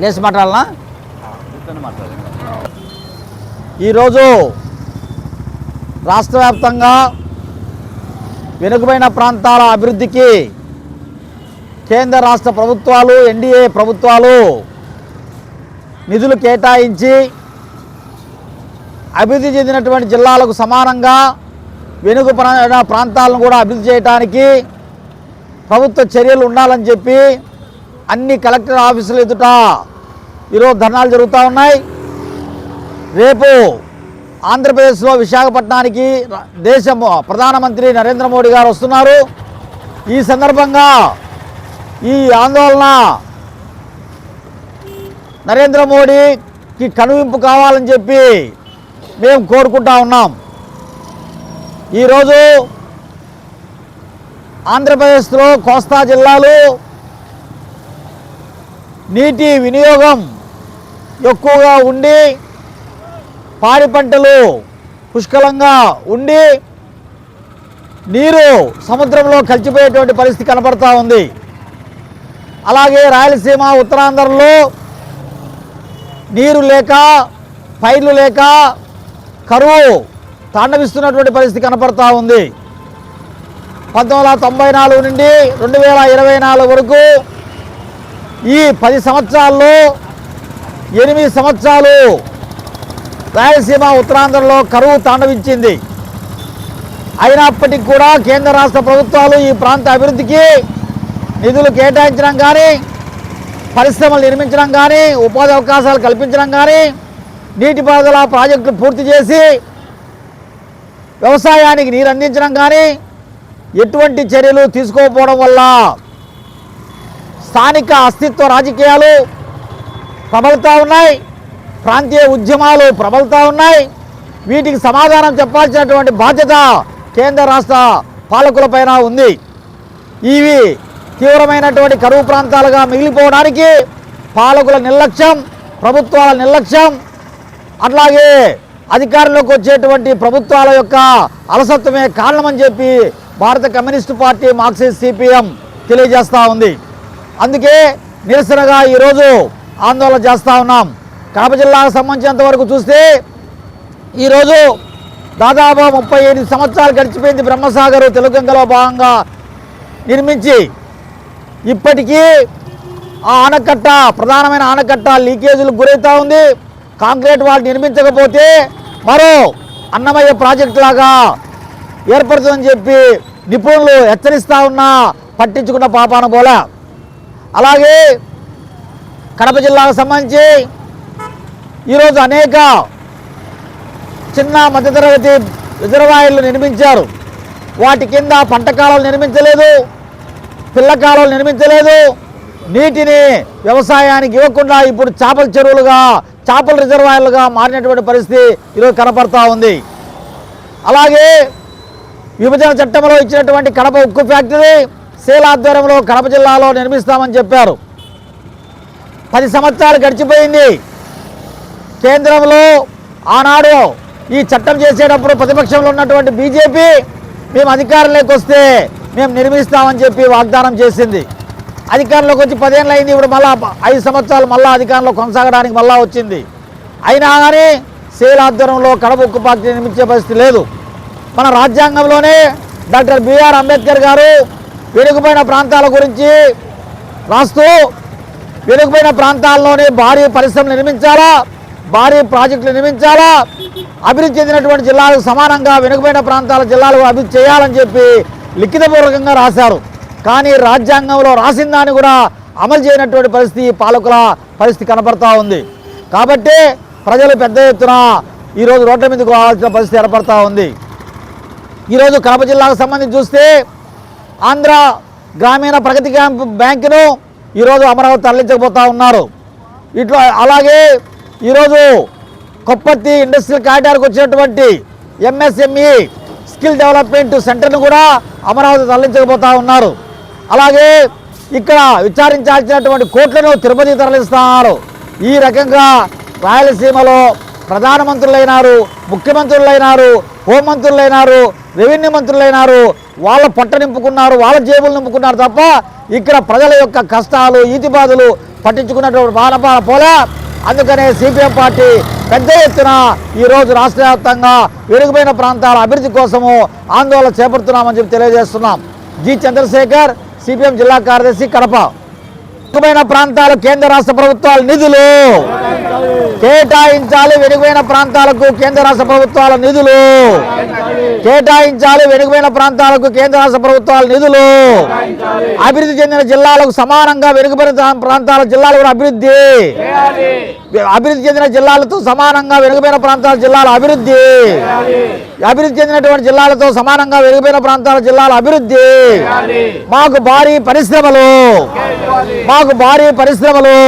లేచి మాట్లాడాలనా ఈరోజు రాష్ట్ర వ్యాప్తంగా వెనుకబడిన ప్రాంతాల అభివృద్ధికి కేంద్ర రాష్ట్ర ప్రభుత్వాలు ఎన్డీఏ ప్రభుత్వాలు నిధులు కేటాయించి అభివృద్ధి చెందినటువంటి జిల్లాలకు సమానంగా వెనుకబడిన ప్రాంతాలను కూడా అభివృద్ధి చేయడానికి ప్రభుత్వ చర్యలు ఉండాలని చెప్పి అన్ని కలెక్టర్ ఆఫీసుల ఎదుట ఈరోజు ధర్నాలు జరుగుతూ ఉన్నాయి. రేపు ఆంధ్రప్రదేశ్లో విశాఖపట్నానికి దేశం దేశ ప్రధానమంత్రి నరేంద్ర మోడీ గారు వస్తున్నారు. ఈ సందర్భంగా ఈ ఆందోళన నరేంద్ర మోడీకి కనువింపు కావాలని చెప్పి మేము కోరుకుంటా ఉన్నాం. ఈరోజు ఆంధ్రప్రదేశ్లో కోస్తా జిల్లాలో నీటి వినియోగం ఎక్కువగా ఉండి పాడి పంటలు పుష్కలంగా ఉండి నీరు సముద్రంలో కలిసిపోయేటువంటి పరిస్థితి కనపడతా ఉంది. అలాగే రాయలసీమ ఉత్తరాంధ్రలో నీరు లేక పైర్లు లేక కరువు తాండవిస్తున్నటువంటి పరిస్థితి కనపడతా ఉంది. పంతొమ్మిది వందల తొంభై నాలుగు నుండి రెండు వేల ఇరవై నాలుగు వరకు ఈ పది సంవత్సరాల్లో ఎనిమిది సంవత్సరాలు రాయలసీమ ఉత్తరాంధ్రలో కరువు తాండవించింది. అయినప్పటికీ కూడా కేంద్ర రాష్ట్ర ప్రభుత్వాలు ఈ ప్రాంత అభివృద్ధికి నిధులు కేటాయించడం కానీ పరిశ్రమలు నిర్మించడం కానీ ఉపాధి అవకాశాలు కల్పించడం కానీ నీటిపారుదల ప్రాజెక్టులు పూర్తి చేసి వ్యవసాయానికి నీరు అందించడం కానీ ఎటువంటి చర్యలు తీసుకోకపోవడం వల్ల స్థానిక అస్తిత్వ రాజకీయాలు ప్రబలుతూ ఉన్నాయి. ప్రాంతీయ ఉద్యమాలు ప్రబలుతూ ఉన్నాయి. వీటికి సమాధానం చెప్పాల్సినటువంటి బాధ్యత కేంద్ర రాష్ట్ర పాలకులపైన ఉంది. ఇవి తీవ్రమైనటువంటి కరువు ప్రాంతాలుగా మిగిలిపోవడానికి పాలకుల నిర్లక్ష్యం ప్రభుత్వాల నిర్లక్ష్యం అట్లాగే అధికారంలోకి వచ్చేటువంటి ప్రభుత్వాల యొక్క అలసత్వమే కారణమని చెప్పి భారత కమ్యూనిస్టు పార్టీ మార్క్సిస్ట్ సిపిఎం తెలియజేస్తూ ఉంది. అందుకే నిరసనగా ఈరోజు ఆందోళన చేస్తూ ఉన్నాం. కడప జిల్లాకు సంబంధించినంత వరకు చూస్తే ఈరోజు దాదాపు ముప్పై ఎనిమిది సంవత్సరాలు గడిచిపోయింది బ్రహ్మసాగర్ తెలుగంగలో భాగంగా నిర్మించి ఇప్పటికీ ఆ ఆనకట్ట ప్రధానమైన ఆనకట్ట లీకేజీలకు గురవుతూ ఉంది. కాంక్రీట్ వాళ్ళు నిర్మించకపోతే మరో అన్నమయ్య ప్రాజెక్టు లాగా ఏర్పడుతుందని చెప్పి నిపుణులు హెచ్చరిస్తూ ఉన్నా పట్టించుకున్న పాపాన పోల అలాగే కడప జిల్లాకు సంబంధించి ఈరోజు అనేక చిన్న మధ్యతరగతి రిజర్వాయర్లు నిర్మించారు. వాటి కింద పంట కాలాలు నిర్మించలేదు పిల్ల కాలువలు నిర్మించలేదు నీటిని వ్యవసాయానికి ఇవ్వకుండా ఇప్పుడు చేపల చెరువులుగా చేపల రిజర్వాయర్లుగా మారినటువంటి పరిస్థితి ఈరోజు కనపడతా ఉంది. అలాగే విభజన చట్టంలో ఇచ్చినటువంటి కడప ఉక్కు ఫ్యాక్టరీ సేల్ ఆధ్వర్యంలో కడప జిల్లాలో నిర్మిస్తామని చెప్పారు. పది సంవత్సరాలు గడిచిపోయింది. కేంద్రంలో ఆనాడు ఈ చట్టం చేసేటప్పుడు ప్రతిపక్షంలో ఉన్నటువంటి బీజేపీ మేము అధికారంలోకి వస్తే మేము నిర్మిస్తామని చెప్పి వాగ్దానం చేసింది. అధికారంలోకి వచ్చి పదేళ్ళు అయింది. ఇప్పుడు మళ్ళా ఐదు సంవత్సరాలు మళ్ళా అధికారంలో కొనసాగడానికి మళ్ళా వచ్చింది. అయినా కానీ సేల్ ఆధ్వర్యంలో కడప ఉక్కు పార్టీ నిర్మించే పరిస్థితి లేదు. మన రాజ్యాంగంలోనే డాక్టర్ బిఆర్ అంబేద్కర్ గారు వెనుకబడిన ప్రాంతాల గురించి రాస్తూ వెనుకబడిన ప్రాంతాల్లోనే భారీ పరిశ్రమలు నిర్మించాలా భారీ ప్రాజెక్టులు నిర్మించాలా అభివృద్ధి చెందినటువంటి జిల్లాలకు సమానంగా వెనుకబడిన ప్రాంతాల జిల్లాలకు అభివృద్ధి చేయాలని చెప్పి లిఖితపూర్వకంగా రాశారు. కానీ రాజ్యాంగంలో రాసిన దాన్ని కూడా అమలు చేయనటువంటి పరిస్థితి పాలకుల పరిస్థితి కనపడతా ఉంది. కాబట్టి ప్రజలు పెద్ద ఎత్తున ఈరోజు రోడ్ల మీదకు రావాల్సిన పరిస్థితి ఏర్పడతా ఉంది. ఈరోజు కడప జిల్లాకు సంబంధించి చూస్తే ఆంధ్ర గ్రామీణ ప్రగతి క్యాంప్ బ్యాంకును ఈరోజు అమరావతి తరలించకపోతా ఉన్నారు. ఇట్లా అలాగే ఈరోజు కొప్పతి ఇండస్ట్రియల్ కారిడార్కి వచ్చినటువంటి ఎంఎస్ఎంఈ స్కిల్ డెవలప్మెంట్ సెంటర్ను కూడా అమరావతి తరలించకపోతా ఉన్నారు. అలాగే ఇక్కడ విచారించాల్సినటువంటి కోట్లను తిరుపతి తరలిస్తున్నారు. ఈ రకంగా రాయలసీమలో ప్రధానమంత్రులైనారు ముఖ్యమంత్రులైనారు హోంమంత్రులైనారు రెవెన్యూ మంత్రులైనారు వాళ్ళ పొట్ట నింపుకున్నారు వాళ్ళ జేబులు నింపుకున్నారు తప్ప ఇక్కడ ప్రజల యొక్క కష్టాలు ఈతి బాధలు పట్టించుకున్నటువంటి బాలపాల పోలే. అందుకనే సిపిఎం పార్టీ పెద్ద ఎత్తున ఈరోజు రాష్ట్ర వ్యాప్తంగా వెలుగుపోయిన ప్రాంతాల అభివృద్ధి కోసము ఆందోళన చేపడుతున్నామని చెప్పి తెలియజేస్తున్నాం. జి. చంద్రశేఖర్ సిపిఎం జిల్లా కార్యదర్శి కడప. వెనుకబడిన ప్రాంతాల కేంద్ర రాష్ట్ర ప్రభుత్వాల నిధులు కేటాయించాలి వెనుకబడిన ప్రాంతాలకు కేంద్ర రాష్ట్ర ప్రభుత్వాల నిధులు కేటాయించాలి వెనుకబడిన ప్రాంతాలకు కేంద్ర రాష్ట్ర ప్రభుత్వాల నిధులు అభివృద్ధి చెందిన జిల్లాలకు సమానంగా వెనుకబడిన ప్రాంతాల జిల్లాలు కూడా అభివృద్ధి. అభివృద్ధి చెందిన జిల్లాలతో సమానంగా వెనుకబడిన ప్రాంతాల జిల్లాల అభివృద్ధి. అభివృద్ధి చెందినటువంటి జిల్లాలతో సమానంగా వెనుకబడిన ప్రాంతాల జిల్లాల అభివృద్ధి. మాకు భారీ పరిశ్రమలు. మాకు భారీ పరిశ్రమలు.